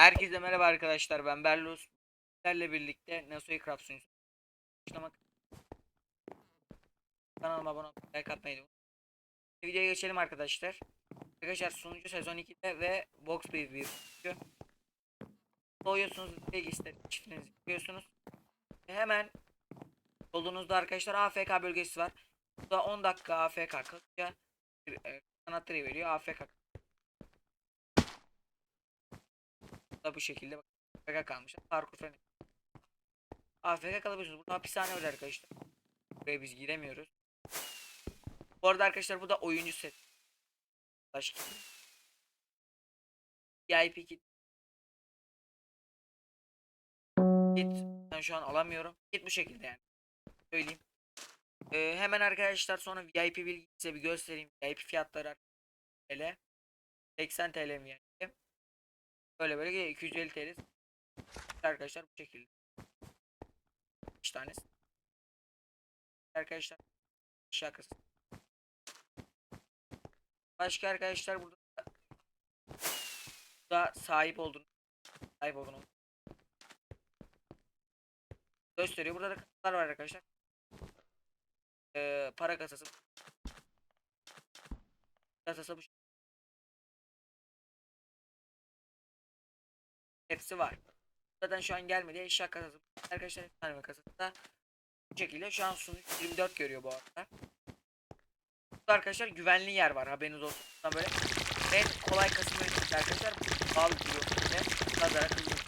Herkese merhaba arkadaşlar ben Berlos. Sizlerle birlikte Nasoy Craft sunucusu. Başlamak. Kanalıma abone olmayı, like atmayı. Videoya geçelim arkadaşlar. Arkadaşlar sunucu sezon 2'de ve box bir sunucu. Doğuyorsunuz bilgisayar çiftinizi yapıyorsunuz. Ve hemen solunuzda arkadaşlar AFK bölgesi var. Burada 10 dakika AFK kalınca e, anahtarı veriyor AFK da bu şekilde bak AFK kalmış. Parkur falan. AFK kalabiliyorsunuz. Burada hapishane var arkadaşlar. Buraya biz giremiyoruz. Bu arada arkadaşlar bu da oyuncu set. Başka. VIP kit. Kit ben şu an alamıyorum. Kit bu şekilde yani. Söyleyeyim. Ee, hemen arkadaşlar sonra VIP bilgi size bir göstereyim. VIP fiyatları TL. 80 TL mi yani? Böyle böyle geliyor. 250 TL. Arkadaşlar bu şekilde. 3 tanesi. Arkadaşlar şakası. Başka arkadaşlar burada da sahip oldun. Sahip oldun. Gösteriyor. Burada da kasalar var arkadaşlar. Ee, para kasası. Kasası bu. Hepsi var. Zaten şu an gelmedi. Eşya kasası. Arkadaşlar efsane kasası da bu şekilde. Şu an sunucu 24 görüyor bu arada. Burada arkadaşlar güvenli yer var. Haberiniz olsun. Buradan böyle en kolay kasım yöntemi arkadaşlar. Bağlı duruyor. Ve nazara kılıyor.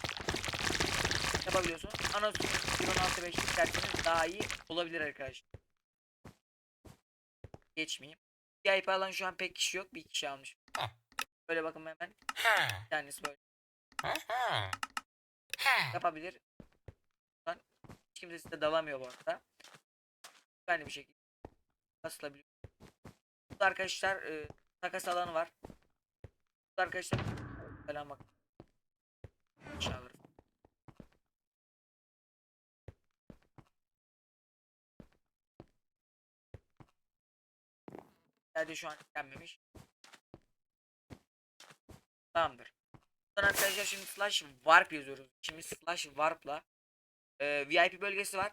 Yapabiliyorsunuz. Ana sunucu 1.16.5 isterseniz daha iyi olabilir arkadaşlar. Geçmeyeyim. VIP alan şu an pek kişi yok. Bir kişi almış. Böyle bakın hemen. Bir tanesi böyle yapabilir. Lan hiç kimse size dalamıyor bu arada. Güvenli bir şekilde basılabiliyor. Burada arkadaşlar e, takas alanı var. Burada arkadaşlar falan bak. Aşağı. Sadece şu an gelmemiş. Tamamdır. Arkadaşlar şimdi slash warp yazıyoruz. Şimdi slash warp'la e, VIP bölgesi var.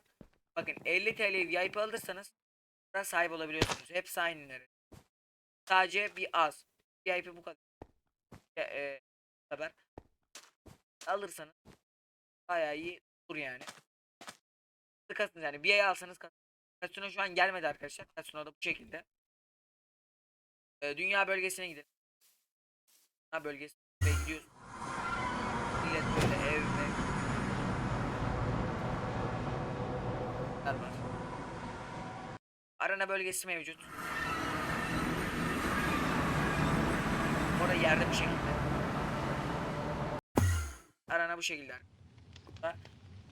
Bakın 50 TL VIP alırsanız burada sahip olabiliyorsunuz. Hepsi aynıları. Sadece bir az. VIP bu kadar. E, e, kadar. Alırsanız bayağı iyi olur yani. Sıkasınız yani. Bir ay alsanız Kasino şu an gelmedi arkadaşlar. Kasino da bu şekilde. E, dünya bölgesine gidelim. Dünya bölgesi ve Arena bölgesi mevcut. Orada yerde bu şekilde. Arena bu şekilde. Burada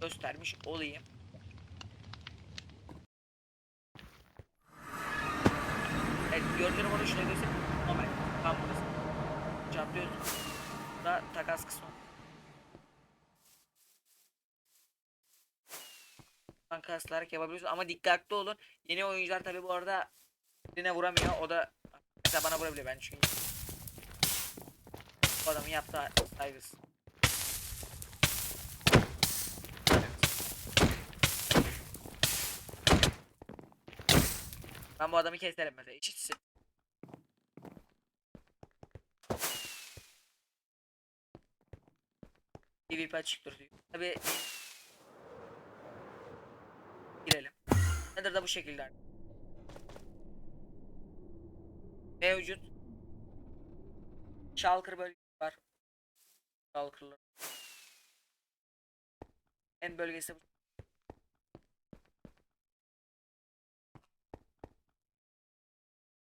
göstermiş olayım. Evet gördüğünüz onu şuraya göstereyim. Normal. Tam burası. Çatlıyoruz. Burada takas kısmı. Tankaslar yapabiliyorsunuz ama dikkatli olun. Yeni oyuncular tabi bu arada birine vuramıyor. O da mesela bana vurabilir ben çünkü. Bu adamın yaptığı saygısı. Ben bu adamı keserim mesela. İçitsin. PvP açıktır diyor. Tabi Nedir da bu şekilde. Mevcut. Shulker bölgesi var. Shulker'lar. En bölgesi bu.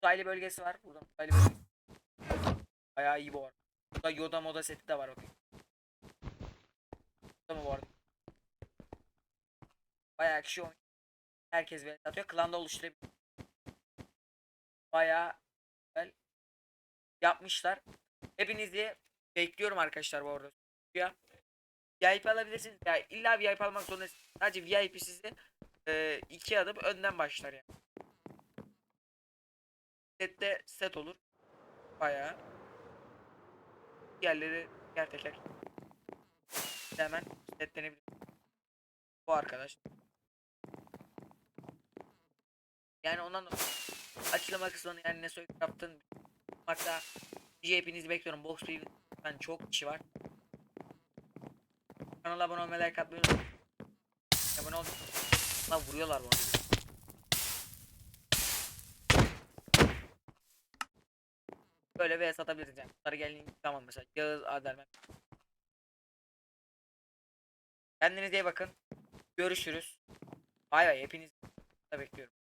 Uzaylı bölgesi var. Buradan uzaylı bölgesi. Bayağı iyi bu arada. Burada Yoda moda seti de var bakın. Yoda mı bu arada? Bayağı kişi oynuyor. Herkes böyle atıyor. Klanda oluşturabilir. Bayağı güzel yapmışlar. Hepinizi bekliyorum arkadaşlar bu arada. Ya VIP alabilirsiniz. Ya illa VIP almak zorundasınız. Sadece VIP sizi e, iki adım önden başlar yani. Sette set olur. Bayağı. Diğerleri teker teker hemen setlenebilir. Bu arkadaş. Yani ondan dolayı açıklama kısmını yani ne Craft'ın hatta hepinizi bekliyorum. Box ben çok kişi var. Kanala abone olmayı like atmayı. Abone ol. Lan vuruyorlar bana. Böyle vs atabiliriz yani. Bunları geldiğin zaman mesela Yağız Adermen. Kendinize iyi bakın. Görüşürüz. Bay bay hepinizi bekliyorum.